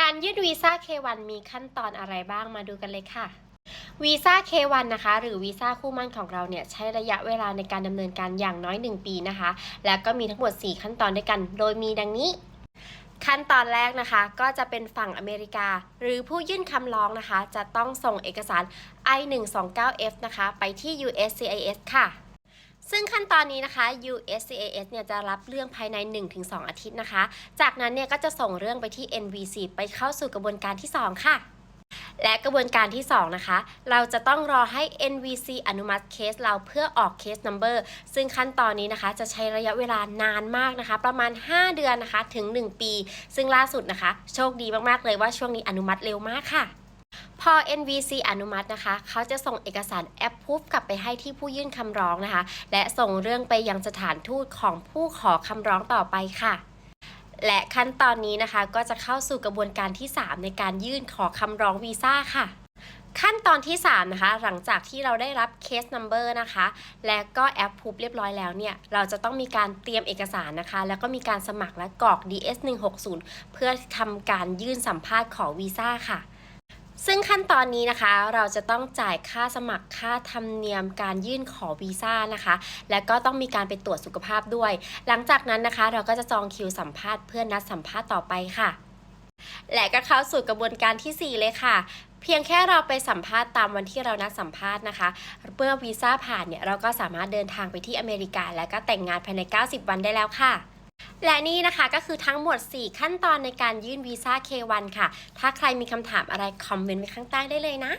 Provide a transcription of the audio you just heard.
การยื่นวีซ่า K1 มีขั้นตอนอะไรบ้างมาดูกันเลยค่ะวีซ่า K1 นะคะ หรือวีซ่าคู่มั่นของเราเนี่ยใช้ระยะเวลาในการดำเนินการอย่างน้อย 1 ปีนะคะ แล้วก็มีทั้งหมด 4 ขั้นตอนด้วยกัน โดยมีดังนี้ ขั้นตอนแรกนะคะ ก็จะเป็นฝั่งอเมริกา หรือผู้ยื่นคำร้องนะคะ จะต้องส่งเอกสาร I-129F นะคะ ไปที่ USCIS ค่ะ ซึ่งขั้นตอนนี้นะคะ USCIS เนี่ยจะรับเรื่องภายใน 1-2 อาทิตย์นะคะ จากนั้นเนี่ยก็จะส่งเรื่องไปที่ NVC ไปเข้าสู่กระบวนการที่ 2 ค่ะ และกระบวนการที่ 2 นะคะ เราจะต้องรอให้ NVC อนุมัติเคสเราเพื่อออกเคส number ซึ่งขั้นตอนนี้นะคะจะใช้ระยะเวลานานมากนะคะ ประมาณ 5 เดือนนะคะถึง 1 ปี ซึ่งล่าสุดนะคะ โชคดีมากๆเลยว่าช่วงนี้อนุมัติเร็วมากค่ะ พอ NVC อนุมัตินะคะ เขาจะส่งเอกสาร approve กลับไปให้ที่ผู้ยื่นคำร้องนะคะ และส่งเรื่องไปยังสถานทูตของผู้ขอคำร้องต่อไปค่ะและขั้นตอนนี้นะคะก็จะเข้าสู่กระบวนการที่ 3 ในการยื่นขอคำร้องวีซ่าค่ะ ขั้นตอนที่ 3 นะคะ หลังจากที่เราได้รับเคส number นะคะ และก็แอปพูบเรียบร้อยแล้วเนี่ย เราจะต้องมีการเตรียมเอกสารนะคะ แล้วก็มีการสมัครและกรอก DS 160เพื่อทำการยื่นสัมภาษณ์ขอวีซ่าค่ะ ซึ่งขั้นตอนนี้นะคะเราจะต้องจ่ายค่าสมัครค่าธรรมเนียมการยื่นขอวีซ่านะคะ และก็ต้องมีการไปตรวจสุขภาพด้วย หลังจากนั้นนะคะ เราก็จะจองคิวสัมภาษณ์เพื่อนัดสัมภาษณ์ต่อไปค่ะ และก็เข้าสู่กระบวนการทีสี่4 เลยค่ะเพียงแค่เราไปสัมภาษณ์ตามวันที่เรานัดสัมภาษณ์นะคะเมื่อวีซ่าผ่านเนี่ยเราก็สามารถเดินทางไปที่อเมริกา และก็แต่งงานภายใน 90 วันได้แล้วค่ะ และนี่นะคะก็คือทั้งหมด 4 ขั้นตอนในการยื่นวีซ่า K1 ค่ะ ถ้าใครมีคำถามอะไรคอมเมนต์ไว้ข้างใต้ได้เลยนะ